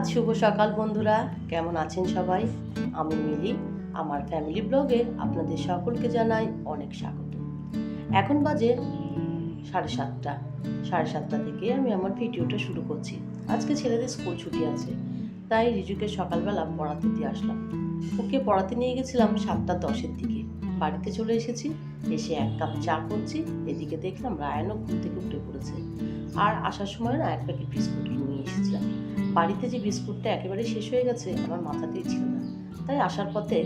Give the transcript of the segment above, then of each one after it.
শুভ সকাল বন্ধুরা। কেমন আছেন সবাই? আমি মিলি। আমার ফ্যামিলি ব্লগে আপনাদের সকলকে জানাই অনেক স্বাগত। এখন বাজে সাড়ে সাতটা। সাড়ে সাতটা থেকে আমি আমার ভিডিওটা শুরু করছি। আজকে ছেলেদের স্কুল ছুটি আছে। তাই রিজুকে সকালবেলা পড়াতে দিয়ে আসলাম। ওকে পড়াতে নিয়ে গেছিলাম সাতটা দশের দিকে। বাড়িতে চলে এসেছি। এসে এক কাপ চা করছি। এদিকে দেখলাম রায়ানও ঘুম থেকে উঠে পড়েছে। আর আসার সময় না এক প্যাকেট বিস্কুট নিয়ে এসেছিলাম। বাড়িতে যে বিস্কুটটা একেবারে শেষ হয়ে গেছে, আমার মাথাতেই ছিল না। তাই আসার পথে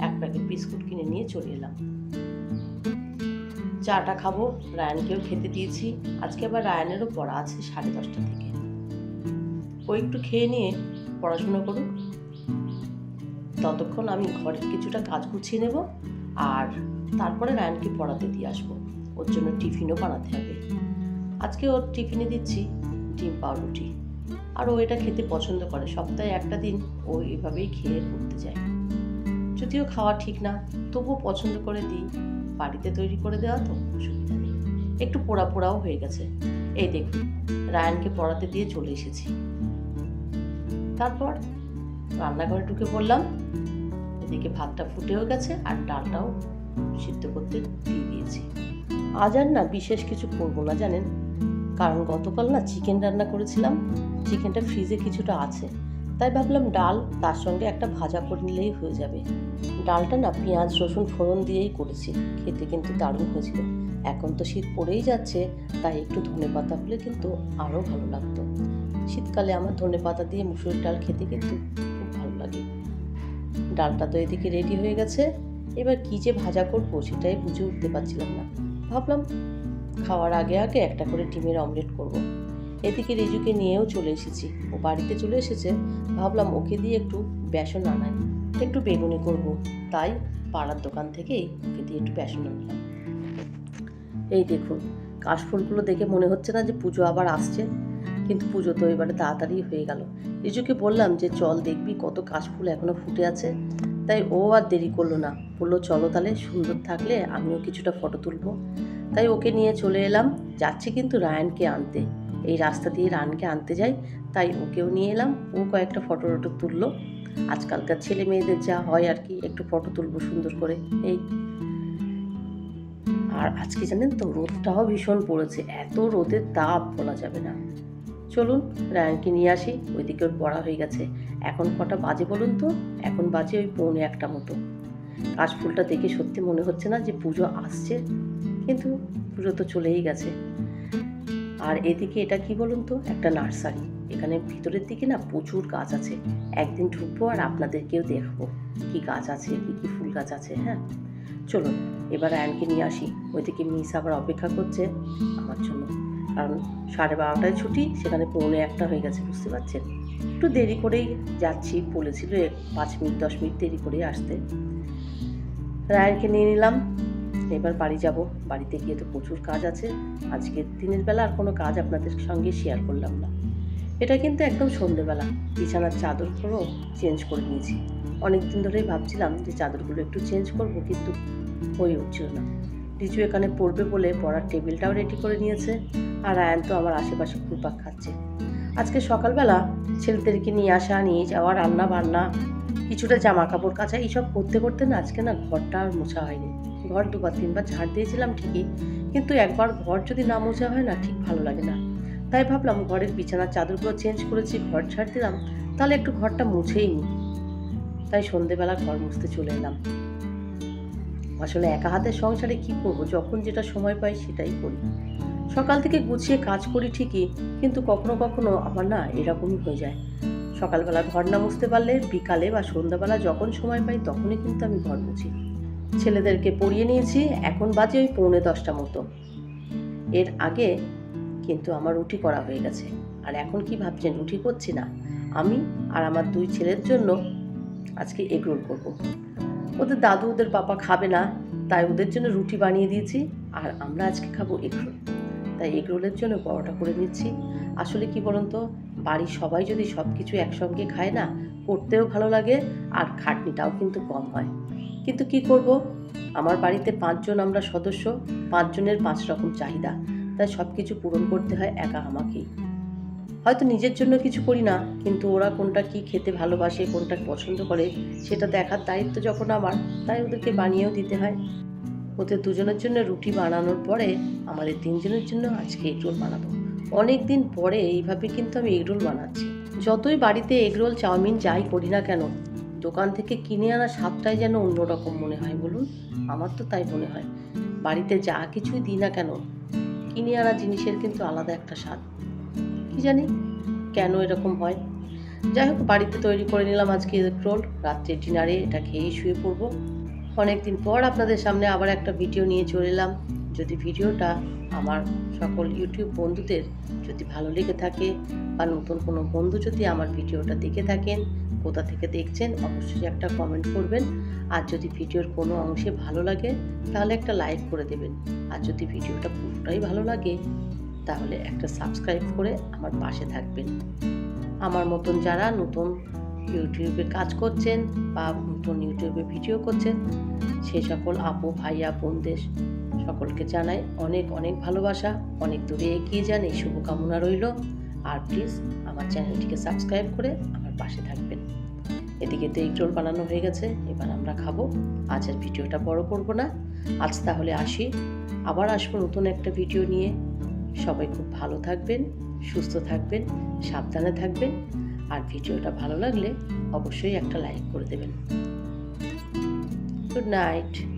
এক প্যাকেট বিস্কুট কিনে নিয়ে চলে এলাম। চাটা খাব, রায়ানকেও খেতে দিয়েছি। আজকে আবার রায়ানেরও পড়া আছে সাড়ে দশটা থেকে। ও একটু খেয়ে নিয়ে পড়াশুনো করুক। ততক্ষণ আমি ঘরের কিছুটা কাজ গুছিয়ে নেব আর তারপরে রায়ানকে পড়াতে দিয়ে আসব। ওর জন্য টিফিনও বানাতে হবে। আজকে ওর টিফিনে দিচ্ছি ডিম পাউরুটি। আর ও এটা খেতে পছন্দ করে। সপ্তাহে একটা দিন ও এভাবেই খেয়ে পড়তে যায়। যদিও খাওয়া ঠিক না, তবুও পছন্দ করে দিই। বাড়িতে তৈরি করে দেওয়া তো, অসুবিধা নেই। একটু পোড়া পোড়াও হয়ে গেছে। এই দেখুন, রায়ানকে পড়াতে দিয়ে চলে এসেছি। তারপর রান্নাঘরে ঢুকে পড়লাম এদিকে ভাতটা ফুটেও গেছে আর ডালটাও সিদ্ধ করতে দিয়ে দিয়েছি। আজ আর না বিশেষ কিছু করব না, জানেন? কারণ গতকাল না চিকেন রান্না করেছিলাম চিকেনটা ফ্রিজে কিছুটা আছে। তাই ভাবলাম ডাল তার সঙ্গে একটা ভাজা করে নিলেই হয়ে যাবে। ডালটা না পেঁয়াজ, রসুন ফোড়ন দিয়েই করেছি, খেতে কিন্তু দারুণ হয়েছিল। এখন তো শীত পড়েই যাচ্ছে, তাই একটু ধনে পাতা হলে কিন্তু আরও ভালো লাগতো। শীতকালে আমার ধনে পাতা দিয়ে মুসুর ডাল খেতে কিন্তু খুব ভালো লাগে। ডালটা তো এদিকে রেডি হয়ে গেছে। এবার কী যে ভাজা করব সেটাই বুঝে উঠতে পারছিলাম না। ভাবলাম খাওয়ার আগে আগে একটা করে ডিমের অমলেট করব। এদিকে রিজুকে নিয়েও চলে এসেছি। ও বাড়িতে চলে এসেছে। ভাবলাম ওকে দিয়ে একটু বেসন আনাই। একটু বেগুনি করব। তাই পাড়ার দোকান থেকেই ওকে দিয়ে একটু বেসন আনলাম। এই দেখুন, কাশফুলগুলো দেখে মনে হচ্ছে না যে পুজো আবার আসছে। কিন্তু পুজো তো এবারে তাড়াতাড়ি হয়ে গেল। রিজুকে বললাম যে, চল দেখবি কত কাশফুল এখনও ফুটে আছে। তাই ও আর দেরি করল না। বলল, চলো তাহলে সুন্দর থাকলে আমিও কিছুটা ফটো তুলবো। তাই ওকে নিয়ে চলে এলাম। যাচ্ছি কিন্তু রায়ানকে আনতে। এই রাস্তা দিয়ে রায়ানকে আনতে যাই, তাই ওকেও নিয়ে এলাম। ও কয়েকটা ফটো টটো তুললো। আজকালকার ছেলে মেয়েদের যা হয় আর কি, একটু ফটো তুলবো সুন্দর করে। এই। আর আজকে জানেন তো, রোদটাও ভীষণ পড়েছে। এত রোদের তাপ বলা যাবে না। চলুন, রায়ানকে নিয়ে আসি। ওইদিকে ওর পড়া হয়ে গেছে। এখন কটা বাজে বলুন তো? এখন বাজে ওই পৌনে একটা মতো। কাশফুলটা দেখে সত্যি মনে হচ্ছে না যে পুজো আসছে। কিন্তু পুজো তো চলেই গেছে। আর এদিকে এটা কি বলুন তো? একটা নার্সারি। এখানে ভিতরের দিকে না প্রচুর গাছ আছে। একদিন ঢুকবো আর আপনাদেরকেও দেখব কি গাছ আছে, কি কি ফুল গাছ আছে হ্যাঁ? চলুন, এবার আয়নকে নিয়ে আসি। ওইদিকে মিস আবার অপেক্ষা করছে আমার জন্য। কারণ সাড়ে বারোটায় ছুটি, সেখানে পৌনে একটা হয়ে গেছে, বুঝতে পারছেন? একটু দেরি করেই যাচ্ছি, বলেছিল পাঁচ মিনিট, দশ মিনিট দেরি করেই আসতে। রায়নকে নিয়ে নিলাম। এবার বাড়ি যাব। বাড়িতে গিয়ে তো প্রচুর কাজ আছে। আজকের দিনের বেলা আর কোনো কাজ আপনাদের সঙ্গে শেয়ার করলাম না। এটা কিন্তু একদম সন্ধেবেলা। বিছানার চাদরগুলো চেঞ্জ করে নিয়েছি। অনেক দিন ধরেই ভাবছিলাম যে চাদরগুলো একটু চেঞ্জ করব, কিন্তু হয়ে উঠছিল না। রিজু এখানে পড়বে বলে পড়ার টেবিলটাও রেডি করে নিয়েছে। আর আয়ান তো আমার আশেপাশে ঘুরপাক খাচ্ছে। আজকে সকালবেলা ছেলেদেরকে নিয়ে আসা, নিয়ে যাওয়া রান্না বান্না কিছুটা জামা কাপড় কাচা, এইসব করতে করতে না আজকে না ঘরটা আর মোছা হয়নি। ঘর দুবার তিনবার ঝাড় দিয়েছিলাম ঠিকই, কিন্তু একবার ঘর যদি না মোছা হয় না ঠিক ভালো লাগে না। তাই ভাবলাম ঘরের বিছানার চাদরগুলো চেঞ্জ করেছি, ঘর ঝাড় দিলাম, তাহলে একটু ঘরটা মুছেই নিই তাই সন্ধেবেলা ঘর মুছতে চলে এলাম। আসলে একা হাতের সংসারে কি করব, যখন যেটা সময় পাই সেটাই করি। সকাল থেকে গুছিয়ে কাজ করি ঠিকই, কিন্তু কখনো কখনো আমার না এরকমই হয়ে যায়। সকালবেলা ঘর না মুছতে পারলে বিকালে বা সন্ধ্যাবেলা যখন সময় পাই তখনই কিন্তু আমি ঘর মুছি। ছেলেদেরকে পড়িয়ে নিয়েছি, এখন বাজে ওই পৌনে দশটা মতো। এর আগে কিন্তু আমার রুটি করা হয়ে গেছে। আর এখন কি ভাবছেন রুটি করছি না? আমি আর আমার দুই ছেলের জন্য আজকে এগরোল করব। ওদের দাদু ওদের পাপা খাবে না, তাই ওদের জন্য রুটি বানিয়ে দিয়েছি, আর আমরা আজকে খাব এগরোল তাই এগরোলের জন্য পরোটা করে নিচ্ছি। আসলে কি বলুন তো বাড়ির সবাই যদি সব কিছু একসঙ্গে খায় না, করতেও ভালো লাগে, আর খাটনিটাও কিন্তু কম হয়। কিন্তু কি করব? আমার বাড়িতে পাঁচজন আমরা সদস্য, পাঁচজনের পাঁচ রকম চাহিদা। তাই সব কিছু পূরণ করতে হয় একা আমাকেই। হয়তো নিজের জন্য কিছু করি না, কিন্তু ওরা কোনটা কি খেতে ভালোবাসে, কোনটা পছন্দ করে, সেটা দেখার দায়িত্ব যখন আমার, তাই ওদেরকে বানিয়েও দিতে হয়। ওদের দুজনের জন্য রুটি বানানোর পরে আমাদের তিনজনের জন্য আজকে এগরোল বানাবো। অনেক দিন পরে এইভাবে কিন্তু আমি এগরোল বানাচ্ছি। যতই বাড়িতে এগরোল, চাউমিন যাই করি না কেন দোকান থেকে কিনে আনা স্বাদটাই যেন অন্যরকম মনে হয় বলুন। আমার তো তাই মনে হয়। বাড়িতে যা কিছুই দিই না কেন, কিনে আনা জিনিসের কিন্তু আলাদা একটা স্বাদ। কি জানি কেন এরকম হয়। যাই হোক, বাড়িতে তৈরি করে নিলাম আজকে রোল। রাত্রে ডিনারে এটা খেয়েই শুয়ে পড়ব। অনেকদিন পর আপনাদের সামনে আবার একটা ভিডিও নিয়ে চলে এলাম। যদি ভিডিওটা আমার সকল ইউটিউব বন্ধুদের যদি ভালো লেগে থাকে বা নতুন কোনো বন্ধু যদি আমার ভিডিওটা দেখে থাকেন কোথা থেকে দেখছেন, অবশ্যই একটা কমেন্ট করবেন। আর যদি ভিডিওর কোনো অংশে ভালো লাগে, তাহলে একটা লাইক করে দেবেন। আর যদি ভিডিওটা পুরোটাই ভালো লাগে, তাহলে একটা সাবস্ক্রাইব করে আমার পাশে থাকবেন। আমার মতন যারা নতুন ইউটিউবে কাজ করছেন বা নতুন ইউটিউবে ভিডিও করছেন, সে সকল আপু, ভাইয়া, বোনদের সকলকে জানাই অনেক অনেক ভালোবাসা। অনেক দূরে এগিয়ে যান, এই শুভকামনা রইল। আর প্লিজ আমার চ্যানেলটিকে সাবস্ক্রাইব করে আমার পাশে থাকবেন। এদিকে তো এগরোল বানানো হয়ে গেছে, এবার আমরা খাব। আজের ভিডিওটা বড় করব না। আজ তাহলে আসি। আবার আসব নতুন একটা ভিডিও নিয়ে। সবাই খুব ভালো থাকবেন, সুস্থ থাকবেন, সাবধানে থাকবেন। আর ভিডিওটা ভালো লাগলে অবশ্যই একটা লাইক করে দেবেন। Good night.